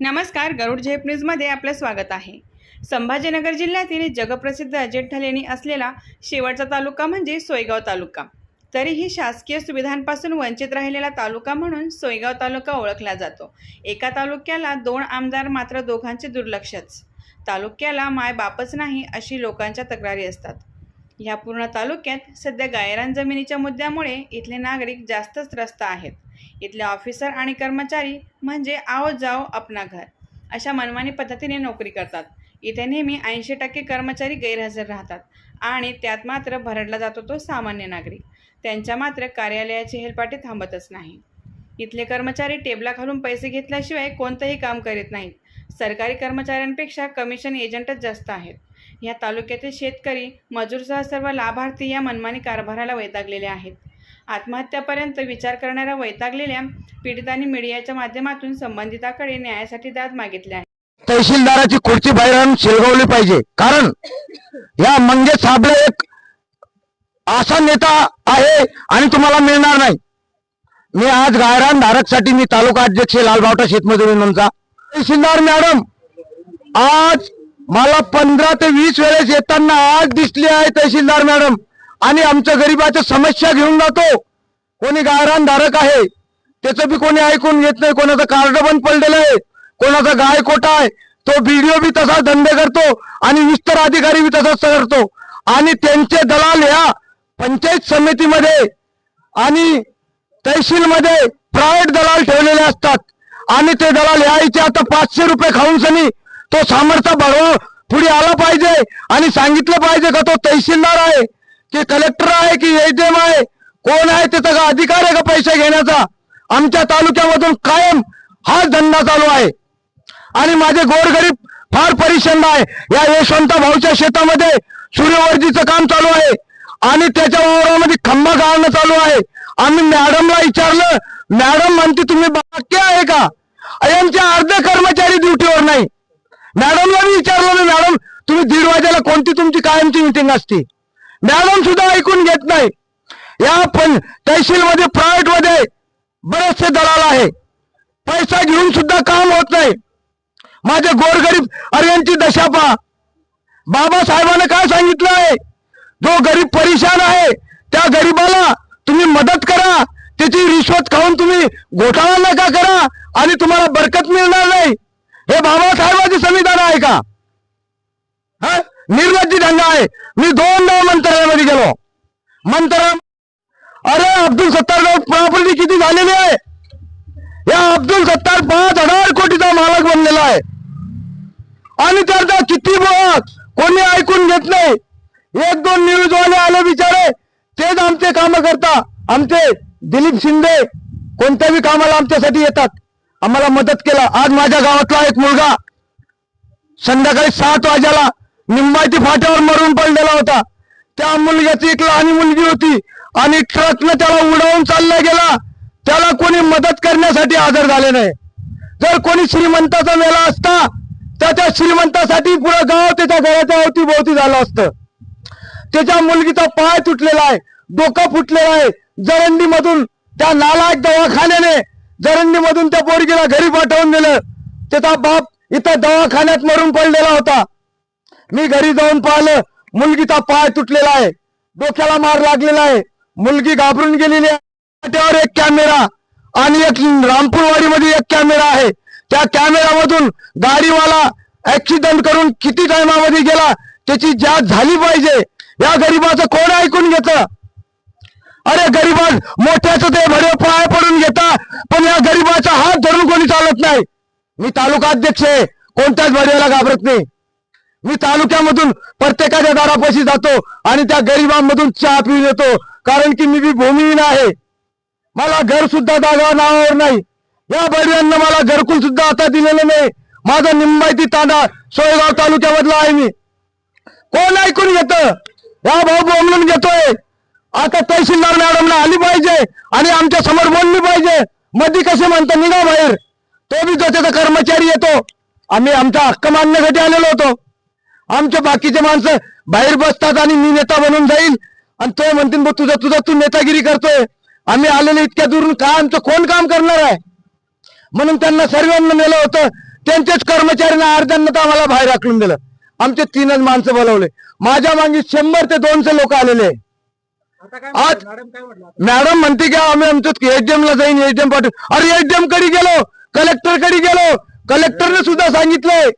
नमस्कार गरुड झेप न्यूजमध्ये आपलं स्वागत आहे. संभाजीनगर जिल्ह्यातील जगप्रसिद्ध अजेंठा लेणी असलेला शेवटचा तालुका म्हणजे सोयगाव तालुका. तरीही शासकीय सुविधांपासून वंचित राहिलेला तालुका म्हणून सोयगाव तालुका ओळखला जातो. एका तालुक्याला दोन आमदार मात्र दोघांचे दुर्लक्षच. तालुक्याला माय बापच नाही अशी लोकांच्या तक्रारी असतात. ह्या पूर्ण तालुक्यात सध्या गायरान जमिनीच्या मुद्द्यामुळे इथले नागरिक जास्तच त्रस्त आहेत. इथले ऑफिसर आणि कर्मचारी म्हणजे आओ जाओ अपना घर. अशा मनमानी पद्धतीने नोकरी करतात. इथे नेहमी ऐंशी टक्के कर्मचारी गैरहजर राहतात आणि त्यात मात्र भरडला जातो तो सामान्य नागरिक. त्यांच्या मात्र कार्यालयाची हेलपाटे थांबतच नाही. इथले कर्मचारी टेबला घालून पैसे घेतल्याशिवाय कोणतंही काम करीत नाहीत. सरकारी कर्मचाऱ्यांपेक्षा कमिशन एजंटच जास्त आहेत. या तालुक्यातील शेतकरी मजूरसह सर्व लाभार्थी या मनमानी कारभाराला वैतागलेले आहेत. आत्महत्यापर्यंत विचार करणाऱ्या वैतागलेल्या पीडितांनी मीडियाच्या माध्यमातून संबंधिताकडे न्यायासाठी दाद मागितले आहे. तहसीलदाराची खुर्ची बाहेर आणून शिरगवली पाहिजे. कारण या मंगेश साबळे एक असा नेता आहे आणि तुम्हाला मिळणार नाही. मी आज गायरान धारकसाठी मी तालुका अध्यक्ष लालबावटा शेतमजुरी यांचा तहसीलदार मॅडम आज मला पंधरा ते वीस वेळेस येताना आज दिसली आहे तहसीलदार मॅडम. आणि आमच्या गरीबाच्या समस्या घेऊन जातो. कोणी गायरान धारक आहे त्याचं बी कोणी ऐकून घेत नाही कोणाचं कार्ड बंद पडलेलं आहे कोणाचा गाय कोटा आहे तो बीडीओ बी तसा धंदे करतो आणि विस्तार अधिकारी बी तसाच करतो. आणि त्यांचे दलाल ह्या पंचायत समितीमध्ये आणि तहसीलमध्ये प्रायव्हेट दलाल ठेवलेले असतात. आणि ते दलाल यायचे आता पाचशे रुपये खाऊन सनी तो सामर्थ्य बळव पुढे आला पाहिजे आणि सांगितलं पाहिजे का तो तहसीलदार आहे. की कलेक्टर आहे की एम आहे? कोण आहे त्याचा का अधिकार आहे का पैसे घेण्याचा? आमच्या तालुक्यामधून कायम हा धंदा चालू आहे. आणि माझे गोरगरीब फार परिश्रम आहे. या यशवंत भाऊच्या शेतामध्ये सूर्यवर्दीचं काम चालू आहे. आणि त्याच्या ओरामध्ये खंबा गाळणं चालू आहे. आम्ही मॅडमला विचारलं मॅडम म्हणते तुम्ही बाकी आहे का? यांचे अर्धे कर्मचारी ड्युटीवर नाही. मॅडमला मी विचारलं मॅडम तुम्ही दीड वाजेला कोणती तुमची कायमची मिटिंग असते? मॅडम सुद्धा ऐकून घेत नाही. या पण तहसीलमध्ये प्रायव्हेटमध्ये बरेचसे दलाल आहे. पैसा घेऊन सुद्धा काम होत नाही. माझे गोरगरीब अर्यांची दशा पहा. बाबासाहेबांना काय सांगितलं आहे? जो गरीब परेशान आहे त्या गरीबाला तुम्ही मदत करा. त्याची रिश्वत खाऊन तुम्ही घोटाळा नका करा आणि तुम्हाला बरकत मिळणार नाही. हे बाबासाहेबांचे संविधान आहे का? हा? निर्लज्जी धंदा आहे. मी दोनदा मंत्रालयामध्ये गेलो. मंत्रा अरे अब्दुल सत्तार प्रॉपर्टी किती झालेली आहे? या अब्दुल सत्तार पाच हजार कोटीचा मालक बनलेला आहे. आणि त्याचा किती बोला कोणी ऐकून घेत नाही. एक दोन न्यूजवाले आले बिचारे. तेच आमचे काम करता. आमचे दिलीप शिंदे कोणत्याही कामाला आमच्यासाठी येतात. आम्हाला मदत केला. आज माझ्या गावातला एक मुलगा संध्याकाळी सात वाजेला निंबायती फाट्यावर मरून पडलेला होता. त्या मुलग्याची एक लहान मुलगी होती आणि ट्रकनं त्याला उडवून चालला गेला. त्याला कोणी मदत करण्यासाठी हजर झाले नाही. जर कोणी श्रीमंताचा मेला असता तर त्या श्रीमंतासाठी पुरं गाव त्याच्या घराच्या अवतीभोवती झालं असतं. त्याच्या मुलगीचा पाय तुटलेला आहे डोकं फुटलेलं आहे. जरंडी मधून त्या नालायक दवाखान्याने जरंडी मधून त्या पोरगीला घरी पाठवून दिलं. त्याचा बाप इथं दवाखान्यात मरून पडलेला होता. मी घरी जाऊन पाहिलं मुलगीचा पाय तुटलेला आहे डोक्याला मार लागलेला आहे. मुलगी घाबरून गेलेली आहे. त्यावर एक कॅमेरा आणि एक रामपूरवाडीमध्ये एक कॅमेरा आहे. त्या कॅमेरामधून गाडीवाला ऍक्सिडेंट करून किती टायमामध्ये गेला त्याची जात झाली पाहिजे. या गरीबाचं कोण ऐकून घेतं? अरे गरीबा मोठ्याचं ते भरे पाय पडून घेता पण या गरीबाचा हात धरून कोणी चालत नाही. मी तालुका अध्यक्ष आहे. कोणत्याच भरेला घाबरत नाही. मी तालुक्यामधून प्रत्येकाच्या दारापाशी जातो आणि त्या गरिबांमधून चहा पिऊन येतो. कारण की मी बी भूमिहीन आहे. मला घर सुद्धा जागा नावावर नाही. या बहिऱ्यांना मला घरकुल सुद्धा आता दिलेलं नाही. माझा निंबायती तांडा सोयगाव तालुक्यामधला आहे मी. कोण ऐकून घेत? या भाऊ बोमलून घेतोय. आता तहसीलदार मॅडमला आली पाहिजे आणि आमच्यासमोर बोलली पाहिजे. मध्ये कसे म्हणतो निघा बाहेर. तो बी तो त्याचा कर्मचारी येतो. आम्ही आमचा हक्क मानण्यासाठी आलेलो होतो. आमच्या बाकीचे माणसं बाहेर बसतात आणि मी नेता बनून जाईल. आणि तो म्हणतील "बघ, तुझं तुझं तू नेतागिरी करतोय. आम्ही आलेले इतक्या दुरून काय आमचं कोण काम करणार आहे? म्हणून त्यांना सर्वांना नेलं होतं. त्यांचेच कर्मचाऱ्यांना अर्ध्यांना तर आम्हाला बाहेर हाकलून दिलं. आमचे तीनच माणसं बोलवले. माझ्या मागे शंभर ते दोनशे लोक आलेले. आज-? मॅडम म्हणते की आम्ही आमचं एटीएम ला जाईन एटीएम पाठव. अरे एटीएमकडे गेलो? कलेक्टरकडे गेलो? कलेक्टरने सुद्धा सांगितलंय.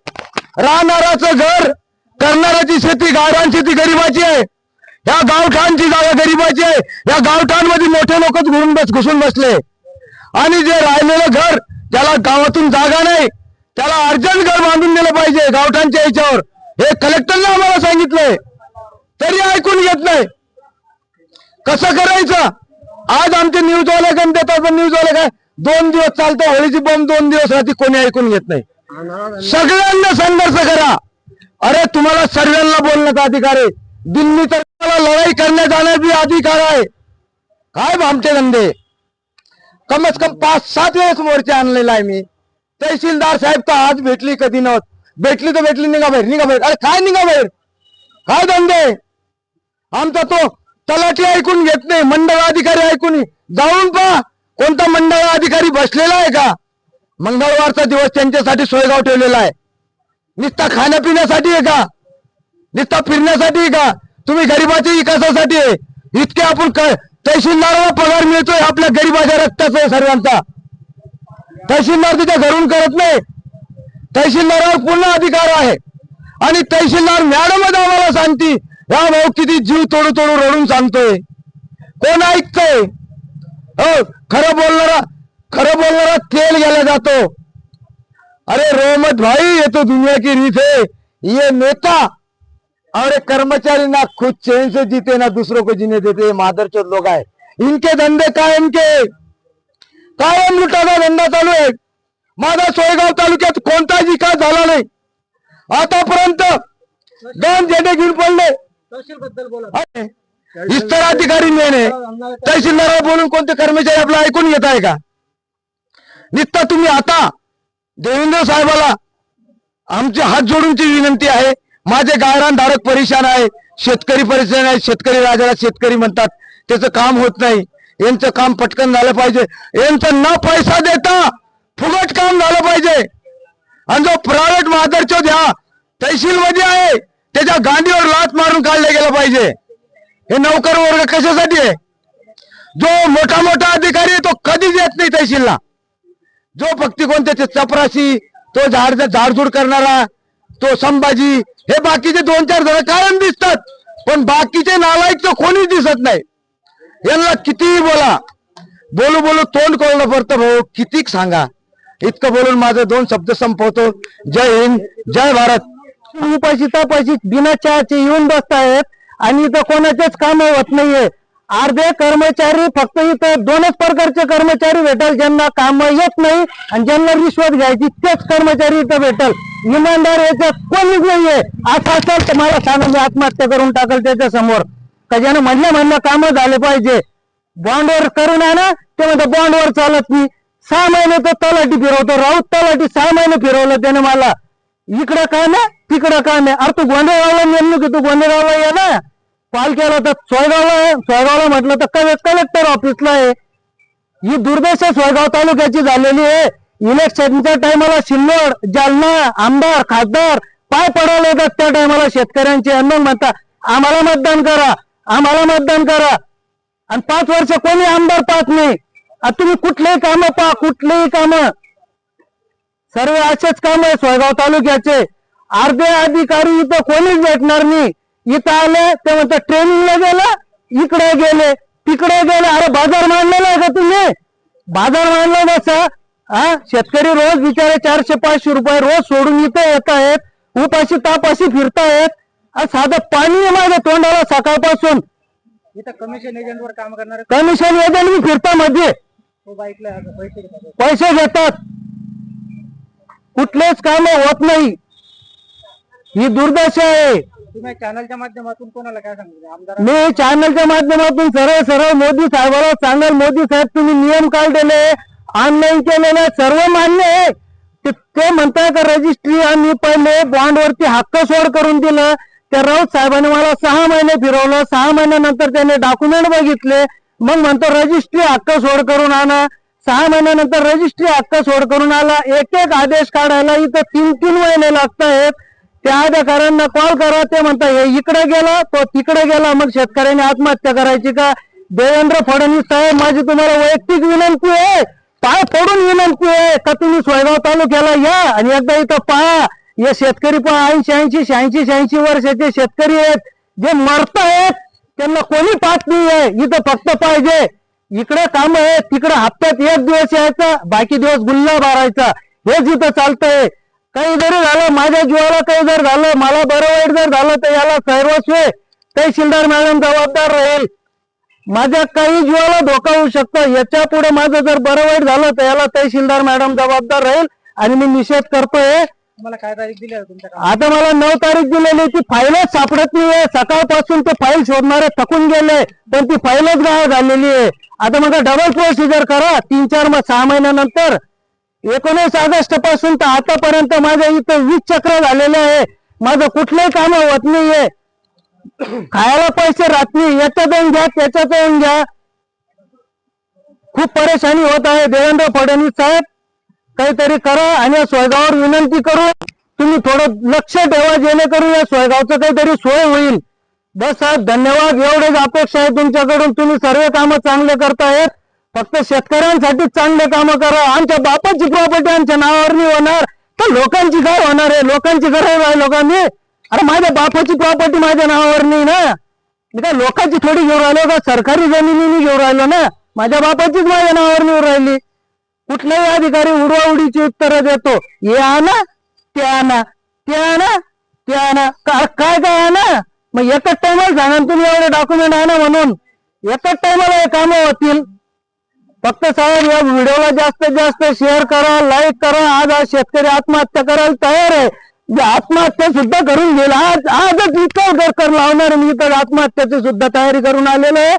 राहणाराचं घर करणाऱ्याची शेती गावरान शेती गरीबाची आहे. या गावठाणची जागा गरीबाची आहे. या गावठाणमध्ये मोठे लोकच घुसून बस घुसून बसले. आणि जे राहिलेलं घर ज्याला गावातून जागा नाही त्याला अर्जंट घर बांधून दिलं पाहिजे गावठाणच्या याच्यावर. हे कलेक्टरने आम्हाला सांगितलंय. तरी ऐकून घेत नाही. कसं करायचं? आज आमचे न्यूजवाले गण देतात पण न्यूजवाले काय? दोन दिवस चालतं होळीची बॉम्ब दोन दिवस राहते कोणी ऐकून घेत नाही. सगळ्यांना संघर्ष करा. अरे तुम्हाला सर्वांना बोलण्याचा अधिकार आहे? दिल्ली तर तुम्हाला लढाई करण्यात जाण्याचा अधिकार आहे. काय भामटे धंदे? कमीत कम पाच सात वेळेस मोर्चा आणलेला आहे मी. तहसीलदार साहेब तर आज भेटली कधी नव्हत. भेटली तर भेटली निघा बाहेर निघा बाहेर. अरे काय निघा बाहेर? काय धंदे? आमचा तो तलाठी ऐकून घेत नाही मंडळ अधिकारी ऐकून. जाऊन पा कोणता मंडळ अधिकारी बसलेला आहे का? मंगळवारचा दिवस त्यांच्यासाठी सोयगाव ठेवलेला आहे. निस्ता खाण्यापिण्यासाठी आहे का? निस्ता फिरण्यासाठी आहे का? तुम्ही गरीबाच्या विकासासाठी आहे. इतके आपण तहसीलदार तहसीलदाराला पगार मिळतोय आपल्या गरीबाच्या रक्ताचा आहे सर्वांचा. तहसीलदार तिच्या घरून करत नाही. तहसीलदारावर पूर्ण अधिकार आहे. आणि तहसीलदार मॅडमच आम्हाला सांगती या भाऊ किती जीव तोडू तोडू रडून सांगतोय. कोण ऐकतोय? हो खरं बोलणारा खरं बोलणारा तेल गेला जातो. अरे रोमत भाई ये तो दुनिया की रीत है। ये नेता और कर्मचारी ना खुद चैन से जीते ना दूसरों को जीने देते ये मादरचोद लोग है इनके धंधे कायम के। कायम लुटाचा धंदा चालू आहे माझा सोयगाव तालुक्यात कोणताच विकास झाला नाही। आतापर्यंत दोन झेंडे घेऊन पडले। इस्तर अधिकारी मेने तहसीलदार बोलून कोणते कर्मचारी आपलं ऐकून घेत आहे का? नित्ता तुम्ही आता देवेंद्र साहेबाला आमचे हात जोडूनची विनंती आहे. माझे गायरानधारक परेशान आहे. शेतकरी परेशान आहे. शेतकरी राजाला शेतकरी म्हणतात. त्याचं काम होत नाही. यांचं काम पटकन झालं पाहिजे. यांचं न पैसा देता फुगट काम झालं पाहिजे. आणि जो प्रायव्हेट महादरचो द्या तहसील मध्ये आहे त्याच्या गांधीवर लात मारून काढला गेलं पाहिजे. हे नौकर वर्ग कशासाठी आहे? जो मोठा मोठा अधिकारी आहे तो कधीच येत नाही तहसीलला. जो फक्त कोणत्या चपराशी तो झाड झाडझूड करणारा तो संभाजी हे बाकीचे दोन चार जण कायम दिसतात पण बाकीचे नालायक तर कोणीच दिसत नाही. यांना कितीही बोला. बोलू बोलू तोंड कोरडं पडतं भाऊ कितीक सांगा. इतकं बोलून माझे दोन शब्द संपवतो. जय हिंद जय भारत. उपाशी तापाशी बिना चहाचे येऊन बसतायत आणि इथं कोणाचेच काम होत नाहीये. अर्धे कर्मचारी फक्त इथं दोनच प्रकारचे कर्मचारी भेटल ज्यांना काम येत नाही आणि ज्यांना रिश्वत घ्यायची तेच कर्मचारी इथं भेटल. इमानदार याच्यात कोणीच नाहीये. असं असेल तर मला सांगा मी आत्महत्या करून टाकल त्याच्यासमोर. का ज्यानं म्हणलं म्हणलं कामं झाले पाहिजे. बॉन्डवर करून आणा ते म्हणतात बॉन्डवर चालत नाही. सहा महिने तर तलाठी फिरवतो राऊत तलाठी सहा महिने फिरवलं त्याने मला. इकडं काय ना तिकडं काय नाही. अरे तू गोंडेगावला नेमणूक आहे, तू गोंडेगावला ये ना. कॉल केला तर सोयगावला आहे. सोयगावला म्हटलं तर काय कलेक्टर ऑफिसला आहे. ही दुर्दशा सोयगाव तालुक्याची झालेली आहे. इलेक्शनच्या टायमाला सिल्लोड जालना आमदार खासदार पाय पडायला येतात त्या टायमाला शेतकऱ्यांचे. आणि म्हणतात म्हणता आम्हाला मतदान करा. आम्हाला मतदान करा. आणि पाच वर्ष कोणी आमदार पाहत नाही. आता तुम्ही कुठलेही काम पहा कुठलेही काम. सर्व असेच काम आहे सोयगाव तालुक्याचे. अर्धे अधिकारी इथं कोणीच भेटणार नाही. इथं आले ते म्हणतात ट्रेनिंगला गेलं इकडे गेले तिकडे गेले. अरे बाजार मांडलेला आहे का तुम्ही? बाजार मांडला कसं? हा शेतकरी रोज बिचारे चारशे पाचशे रुपये रोज सोडून इथं येत आहेत उपाशी तापाशी फिरतायत. साधं पाणी आहे माझ्या तोंडाला सकाळपासून. इथं कमिशन काम करणारे कमिशन एजंट मी फिरता मध्ये घेतात. पैसे घेतात. कुठलेच काम होत नाही. ही दुर्दशा आहे. तुम्ही चॅनलच्या माध्यमातून कोणाला काय सांगितलं आमदार मी चॅनलच्या माध्यमातून सरळ सरळ मोदी साहेबाला सांगाल. मोदी साहेब तुम्ही नियम काढलेले ऑनलाईन केलेले सर्व मान्य आहे. ते- ते म्हणताय का रजिस्ट्री आम्ही पहिले बॉन्ड वरती हक्क सोड करून दिलं. त्या राऊत साहेबांनी मला सहा महिने फिरवलं. सहा महिन्यानंतर त्याने डॉक्युमेंट बघितले. मग म्हणतो रजिस्ट्री हक्क सोड करून आणा. सहा महिन्यानंतर रजिस्ट्री हक्क सोड करून आला. एक एक आदेश काढायला इथं तीन तीन महिने लागत आहेत त्या अधिकाऱ्यांना कॉल करा ते म्हणता हे इकडे गेला तो तिकडे गेला मग शेतकऱ्यांनी आत्महत्या करायची का? देवेंद्र फडणवीस साहेब माझी तुम्हाला वैयक्तिक विनंती आहे. पाय पडून विनंती आहे का तुम्ही सोयगाव तालुक्याला या आणि एकदा इथं पहा. या शेतकरी पहा ऐंशी ऐंशी शहाऐंशी शहाऐंशी वर्षाचे शेतकरी आहेत जे मरत आहेत त्यांना कोणी पाहत नाही आहे. इथं फक्त पाहिजे इकडे काम आहे तिकडे हप्त्यात एक दिवस यायचा बाकी दिवस गुल्ला भरायचा हेच इथं चालतंय काही जरी झालं माझ्या जीवाला काही जर झालं मला बरं वाईट जर झालं तर याला सर्वस्व तहसीलदार मॅडम जबाबदार राहील. माझ्या काही जीवाला धोका होऊ शकतो. याच्यापुढे माझं जर बरं वाईट झालं तर याला तहसीलदार मॅडम जबाबदार राहील आणि मी निषेध करतोय. तुम्हाला काय तारीख दिली आहे तुमच्या कामाला? आता मला नऊ तारीख दिलेली ती फाईलच सापडत नाहीये. सकाळपासून ते फाईल शोधणारे थकून गेले पण ती फाईलच गायब झालेली आहे. आता मग डबल प्रोसिजर करा. तीन चार मग सहा महिन्यानंतर एकोणीस ऑगस्टपासून तर आतापर्यंत माझ्या इथं वीस चक्र झालेले आहे. माझं कुठलंही काम होत नाहीये. खायला पैसे राहत नाही. याच्यात येऊन घ्या त्याच्यात येऊन घ्या. खूप परेशानी होत आहे देवेंद्र फडणवीस साहेब. काहीतरी करा आणि या सोयगावर विनंती करू. तुम्ही थोडं लक्ष ठेवा जेणेकरून या सोयगावचं काहीतरी सोय होईल. बस साहेब धन्यवाद. एवढेच अपेक्षा आहे तुमच्याकडून. तुम्ही सर्व कामं चांगले करतायत. फक्त शेतकऱ्यांसाठी चांगले कामं करा. आमच्या बापाची प्रॉपर्टी आमच्या नावावर नाही होणार. तर लोकांची काय होणार आहे? लोकांची गरज आहे लोकांनी. अरे माझ्या बापाची प्रॉपर्टी माझ्या नावावर नाही ना. मी काय लोकांची थोडी घेऊन राहिलो का? सरकारी जमिनी घेऊन राहिलो ना. माझ्या बापाचीच माझ्या नावावर नेऊन राहिली. कुठलाही अधिकारी उडवाउडीची उत्तरं देतो. हे आणा ते आणा ते आणा ते आणा. का- काय काय आणा? मग एकच टायमाला सांगा ना तुम्ही एवढे डॉक्युमेंट आणा म्हणून. एकच टायमाला हे कामं होतील. फक्त साहेब या व्हिडिओला जास्तीत जास्त शेअर करा लाईक करा. आज आज शेतकरी आत्महत्या करायला तयार आहे. आत्महत्या सुद्धा करून घेईल आज आजच इतकं गरकर लावणार मी तर आत्महत्याची सुद्धा तयारी करून आलेलो आहे.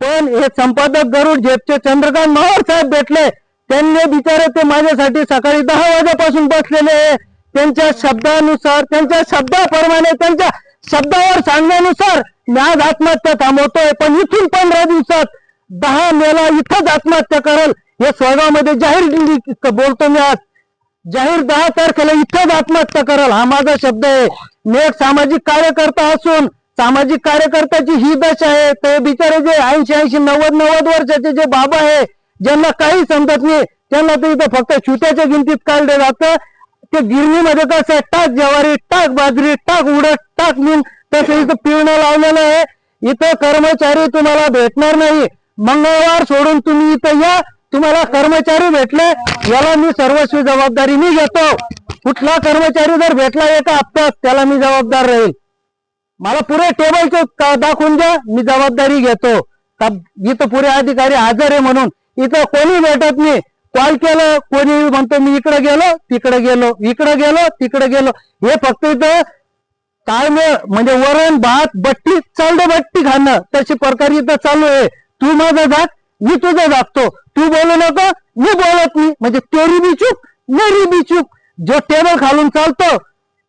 पण हे संपादक गरुड झेपचे चंद्रकांत मावळ साहेब भेटले. त्यांनी बिचारे ते माझ्यासाठी सकाळी दहा वाजेपासून बसलेले आहे. त्यांच्या शब्दानुसार त्यांच्या शब्दाप्रमाणे त्यांच्या शब्दावर सांगण्यानुसार मी आज आत्महत्या थांबवतोय. पण इथून पंधरा दिवसात दहा मेला इथंच आत्महत्या करेल. हे सोयगाव जाहीर बोलतो मी आज. जाहीर दहा तारखेला इथंच आत्महत्या करेल. हा माझा शब्द आहे. मी एक सामाजिक कार्यकर्ता असून सामाजिक कार्यकर्त्याची ही दशा आहे. ते बिचारे जे ऐंशी ऐंशी नव्वद नव्वद वर्षाचे जे बाबा आहे ज्यांना काही समजत नाही त्यांना ते इथं फक्त छुट्याच्या गिनतीत काढलं जातं. ते गिरणीमध्ये कसं आहे, टाक ज्वारी टाक बाजरी टाक उडद टाक मीन तसं इथं पिळणं लावलेलं आहे. इथं कर्मचारी तुम्हाला भेटणार नाही. मंगळवार सोडून तुम्ही इथं या. तुम्हाला कर्मचारी भेटले. याला मी सर्वस्वी जबाबदारी मी घेतो. कुठला कर्मचारी जर भेटला एका हप्त्यात त्याला मी जबाबदार राहील. मला पुरे टेबल दाखवून द्या मी जबाबदारी घेतो. इथं पुरे अधिकारी हजर आहे म्हणून. इथं कोणी भेटत नाही. कॉल केलं कोणी म्हणतो मी इकडे गेलो तिकडे गेलो इकडे गेलो तिकडे गेलो. हे फक्त इथं ताळमेळ म्हणजे वरण भात बट्टी चालडे बट्टी खाणं तशी प्रकार इथं चालू आहे. तू माझं जात मी तुझं जागतो तू. बोलू नको मी बोलत नाही. म्हणजे तेरी बी चूक मेरी बी चूक. जो टेबल खालून चालतो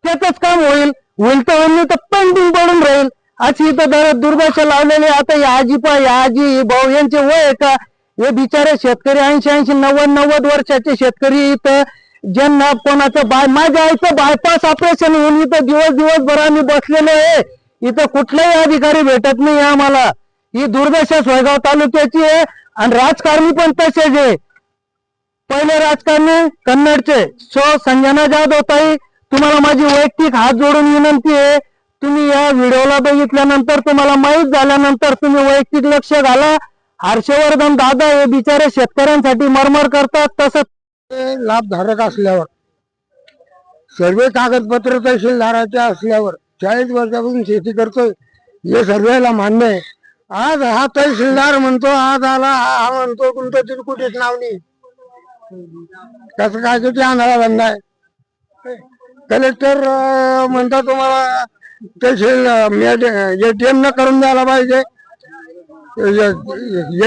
त्याच काम होईल. होईल तर होईल तर पेंडिंग पडून राहील. अशी इथं दर दुर्भाषा लावलेली आता या आजीपा या आजी भाऊ यांचे वय आहे का? हे बिचारे शेतकरी ऐंशी ऐंशी नव्वद नव्वद वर्षाचे शेतकरी इथं. ज्यांना कोणाचं बाय माझ्या आईचं बायपास ऑपरेशन होऊन इथं दिवस दिवसभर आम्ही बसलेले आहे. इथं कुठलाही अधिकारी भेटत नाही आम्हाला. ही दुर्दशा सोयगाव तालुक्याची आहे आणि राजकारणी पण तसेच आहे. पहिले राजकारणी कन्नडचे सो संजना जाधव ताई तुम्हाला माझी वैयक्तिक हात जोडून विनंती आहे. तुम्ही या व्हिडिओला बघितल्यानंतर तुम्हाला माहीत झाल्यानंतर तुम्ही वैयक्तिक लक्ष घाला. हर्षवर्धन दादा हे बिचारे शेतकऱ्यांसाठी मरमर करतात तसं लाभधारक असल्यावर सर्व कागदपत्र तहसीलदाराचे असल्यावर चाळीस वर्षापासून शेती करतोय हे सर्वेला मान्य आहे. आज हा तहसीलदार म्हणतो आज आला हा हा म्हणतो तुमचं तिथे कुठेच नाव नाही कसं काय किती आणायला धंदा आहे? कलेक्टर म्हणता तुम्हाला तहसील एटीएम न करून द्यायला पाहिजे.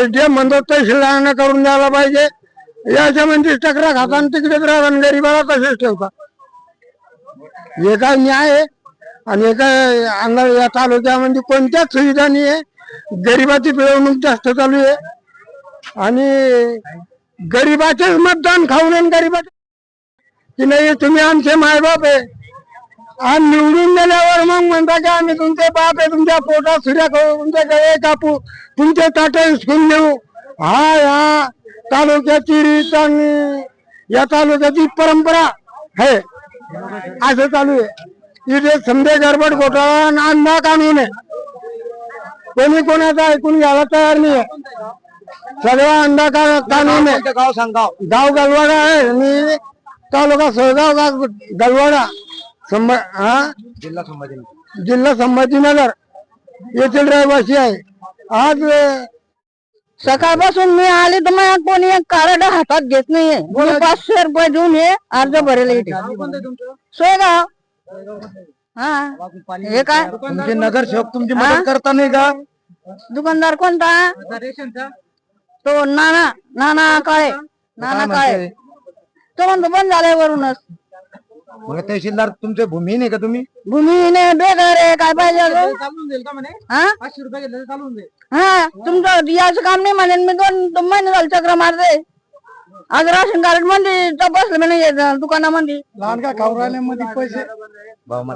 एटीएम म्हणतो तहसीलदारानं करून द्यायला पाहिजे. याच्या म्हणजे टकरा खाता आणि तिकडेच राहता गरीबाला तसेच ठेवता. हे काय न्याय आहे? आणि हे काय अंगा या तालुक्यामध्ये कोणत्याच सुविधा नाही आहे? गरिबाची पिळवणूक जास्त चालू आहे. आणि गरीबाचेच मतदान खाऊन आणि गरीबाचे की नाही तुम्ही आमचे मायबाप आहे. आणि निवडून गेल्यावर मग म्हणता की आम्ही तुमचे बाप आहे तुमच्या पोटात सूर्या खाऊ तुमच्या गळे कापू तुमचे ताटे हिसकून देऊ हा या तालुक्याची रीत आणि या तालुक्याची परंपरा आहे असं चालू आहे. इथे समजे गडबड घोटाळा आणि अंधा कानून आहे. कोणी कोणाचं ऐकून घ्यायला तयार नाही सगळा अंधा का- कानून आहे. गाव सांगा गाव गलवाडा आहे. आणि तालुका सोयगाव गाव गलवाडा. संभ हा? जिल्हा संभाजी जिल्हा संभाजीनगर. येथील रहिवासी आहे. आज सकाळपासून मी आले तर मग कोणी एक कार्ड हातात घेत नाहीये. मी पाचशे रुपये देऊन हे अर्ज भरेल इथे. सोयगाव हा? हे काय? तुमचे नगरसेवक तुमची? मदत करता नाही का? दुकानदार कोणता? रेशनचा? तो नाना नाना काळे नाना काळे. तो म्हणतो बंद झालाय वरूनच. मग तहसीलदार तुमचे भूमी नाही का तुम्ही? भूमीने बेघर आहे काय पाहिजे अजून? चालून जाईल का म्हणे? हा? पाचशे रुपये घेतले चालून जाईल हा तुमचं याचं काम नाही म्हणेन मी दोन दोन महिने झाले चक्र मारते. आज राशन कार्डमध्ये तपासलं मी नाही दुकानामध्ये. लहान का खाऊ राहिल्यामध्ये पैसे?